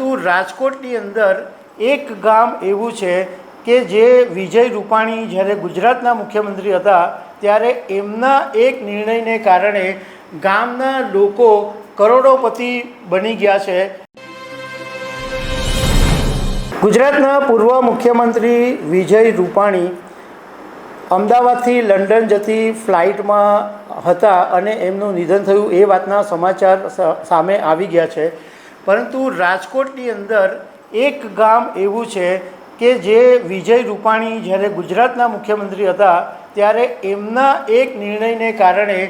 તો રાજકોટની અંદર એક ગામ એવું છે કે જે વિજય રૂપાણી જ્યારે ગુજરાતના મુખ્યમંત્રી હતા, ત્યારે એમના એક નિર્ણયને કારણે ગામના લોકો કરોડોપતિ બની ગયા છે. ગુજરાતના પૂર્વ મુખ્યમંત્રી વિજય રૂપાણી અમદાવાદથી લંડન જતી ફ્લાઇટમાં હતા અને એમનું નિધન થયું એ વાતના સમાચાર સામે આવી ગયા છે. પરંતુ રાજકોટની અંદર એક ગામ એવું છે કે જે વિજય રૂપાણી જ્યારે ગુજરાતના મુખ્યમંત્રી હતા, ત્યારે એમના એક નિર્ણયને કારણે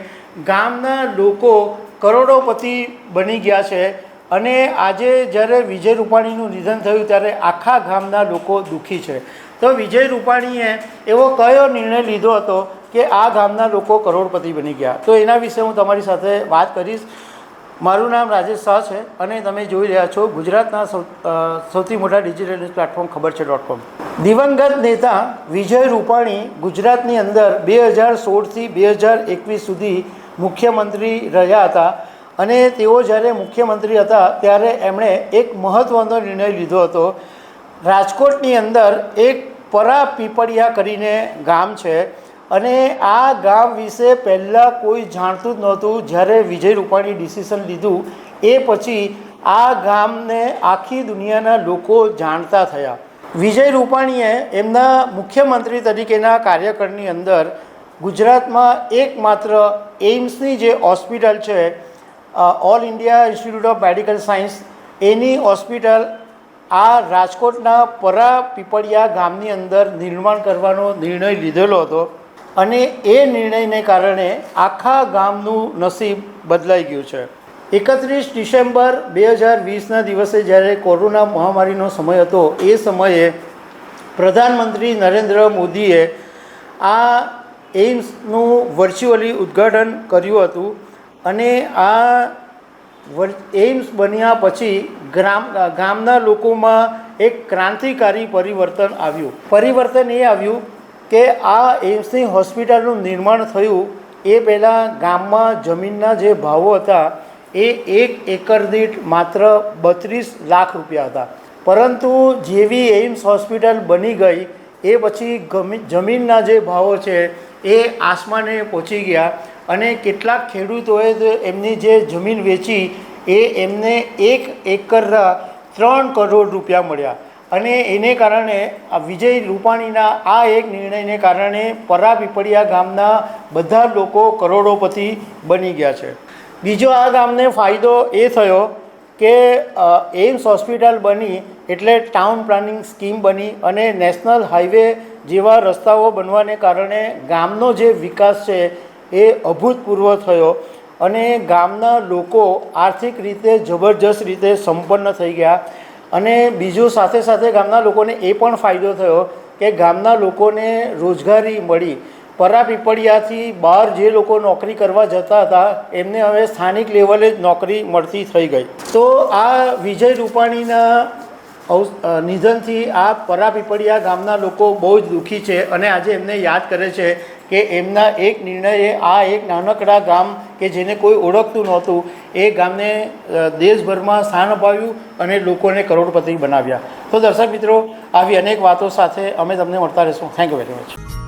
ગામના લોકો કરોડોપતિ બની ગયા છે અને આજે જ્યારે વિજય રૂપાણીનું નિધન થયું ત્યારે આખા ગામના લોકો દુઃખી છે. તો વિજય રૂપાણીએ એવો કયો નિર્ણય લીધો હતો કે આ ગામના લોકો કરોડપતિ બની ગયા? તો એના વિશે હું તમારી સાથે વાત કરીશ. મારું નામ રાજેશ શાહ છે અને તમે જોઈ રહ્યા છો ગુજરાતના સૌથી મોટા ડિજિટલ ન્યૂઝ પ્લેટફોર્મ ખબર છે ડોટ કોમ દિવંગત નેતા વિજય રૂપાણી ગુજરાતની અંદર બે હજાર સોળથી બે હજાર એકવીસ સુધી મુખ્યમંત્રી રહ્યા હતા અને તેઓ જ્યારે મુખ્યમંત્રી હતા ત્યારે એમણે એક મહત્ત્વનો નિર્ણય લીધો હતો. રાજકોટની અંદર એક પરા પીપળિયા કરીને ગામ છે. અને આ ગામ વિશે પહેલાં કોઈ જાણતું જ નહોતું. જ્યારે વિજય રૂપાણી ડિસિઝન લીધું, એ પછી આ ગામને આખી દુનિયાના લોકો જાણતા થયા. વિજય રૂપાણીએ એમના મુખ્યમંત્રી તરીકેના કાર્યકરની અંદર ગુજરાતમાં એકમાત્ર એઇમ્સની જે હોસ્પિટલ છે All India Institute of Medical Science, any hospital આ રાજકોટના પરા પીપળિયા ગામની અંદર નિર્માણ કરવાનો નિર્ણય લીધેલો હતો. અને એ નિર્ણયને કારણે આખા ગામનું નસીબ બદલાઈ ગયું છે. એકત્રીસ ડિસેમ્બર બે હજાર વીસના દિવસે જ્યારે કોરોના મહામારીનો સમય હતો, એ સમયે પ્રધાનમંત્રી નરેન્દ્ર મોદીએ આ એઇમ્સનું વર્ચ્યુઅલી ઉદ્ઘાટન કર્યું હતું અને આ એઇમ્સ બન્યા પછી ગ્રામ, ગામના લોકોમાં એક ક્રાંતિકારી પરિવર્તન આવ્યું. પરિવર્તન એ આવ્યું કે આ એમ્સની હોસ્પિટલનું નિર્માણ થયું એ પહેલાં ગામમાં જમીનના જે ભાવો હતા, એ એક એકર દીઠ માત્ર બત્રીસ લાખ રૂપિયા હતા. પરંતુ જેવી એઇમ્સ હોસ્પિટલ બની ગઈ, એ પછી જમીનના જે ભાવો છે, એ આસમાને પહોંચી ગયા અને કેટલાક ખેડૂતોએ એમની જે જમીન વેચી, એ એમને એક એકરના ત્રણ કરોડ રૂપિયા મળ્યા. અને એને કારણે આ વિજય રૂપાણીના આ એક નિર્ણયને કારણે પરા પીપળિયા ગામના બધા લોકો કરોડોપતિ બની ગયા છે. બીજો આ ગામને ફાયદો એ થયો કે એમ્સ હોસ્પિટલ બની એટલે ટાઉન પ્લાનિંગ સ્કીમ બની અને નેશનલ હાઈવે જેવા રસ્તાઓ બનવાને કારણે ગામનો જે વિકાસ છે એ અભૂતપૂર્વ થયો અને ગામના લોકો આર્થિક રીતે જબરજસ્ત રીતે સંપન્ન થઈ ગયા. અને બીજું સાથે સાથે ગામના લોકોને એ પણ ફાયદો થયો કે ગામના લોકોને રોજગારી મળી. પરા પીપળિયાથી બહાર જે લોકો નોકરી કરવા જતા હતા, એમને હવે સ્થાનિક લેવલે જ નોકરી મળતી થઈ ગઈ. તો આ વિજય રૂપાણીના નિધનથી આ પરા પીપળિયા ગામના લોકો બહુ જ દુઃખી છે અને આજે એમને યાદ કરે છે કે એમના એક નિર્ણયે આ એક નાનકડા ગામ કે જેને કોઈ ઓળખતું નહોતું, એ ગામને દેશભરમાં સ્થાન અપાવ્યું અને લોકોને કરોડપતિ બનાવ્યા. તો દર્શક મિત્રો, આવી અનેક વાતો સાથે અમે તમને મળતા રહીશું. Thank you very much